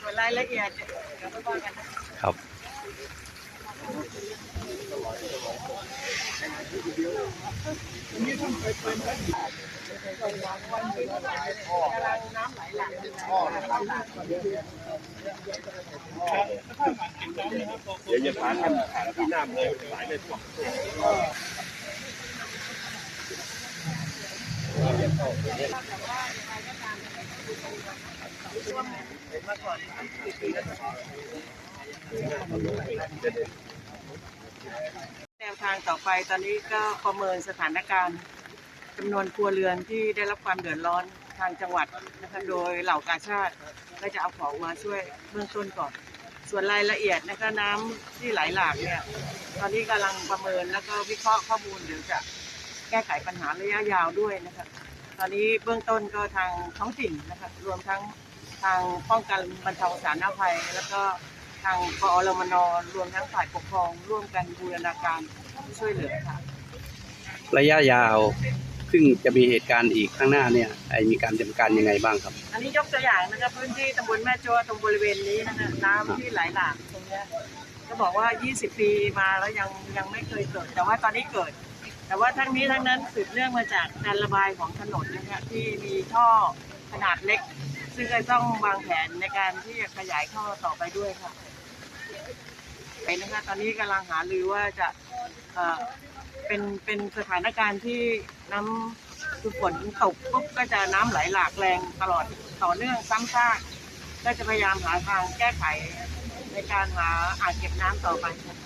ส่วนรายละเอียดเดี๋ยวไปว่ากันนะครับกำลังน้ำไหลหลากเดี๋ยวจะพาท่านที่น้ำเลยหลายเลยพว กแนวทางต่อไปตอนนี้ก็ประเมินสถานการณ์จำนวนครัวเรือนที่ได้รับความเดือดร้อนทางจังหวัดนะคะโดยเหล่ากาชาติก็จะเอาของมาช่วยเบื้องต้นก่อน ส่วนรายละเอียดนะคะน้ำที่ไหลหลากเนี่ยตอนนี้กำลังประเมินแล้วก็วิเคราะห์ข้อมูลเดี๋ยวจะแก้ไขปัญหาระยะยาวด้วยนะคะตอนนี้เบื้องต้นก็ทางท้องถิ่นนะคะรวมทั้ง ทางป้องกันบรรเทาสาธารณภัย แล้วก็ทางกอรมนรวมทั้งฝ่ายปกครอง ร่วมกันบูรณาการช่วยเหลือค่ะ ระยะยาวซึ่งจะมีเหตุการณ์อีกข้างหน้าเนี่ยไอมีการเตรียมการยังไงบ้างครับ อันนี้ยกตัวอย่างนะคะพื้นที่ตำบลแม่โจ้ตรงบริเวณนี้นะคะน้ำที่ไหลหลากตรงเนี้ยก็บอกว่า 20 ปีมาแล้วยังยังไม่เคยเกิด แต่ว่าตอนนี้เกิด แต่ว่าทั้งนี้ทั้งนั้นสืบเนื่องมาจากการระบายของถนนนะคะที่มีท่อขนาดเล็ก ซึ่งก็ต้องวางแผนในการที่จะขยายท่อต่อไปด้วยค่ะไปนะคะตอนนี้กำลังหารือว่าจะเอ่อเป็นเป็นสถานการณ์ที่น้ำคือฝนตกปุ๊บก็จะน้ำไหลหลากแรงตลอดต่อเนื่องซ้ำซากก็จะพยายามหาทางแก้ไขในการหาอ่างเก็บน้ำต่อไปค่ะ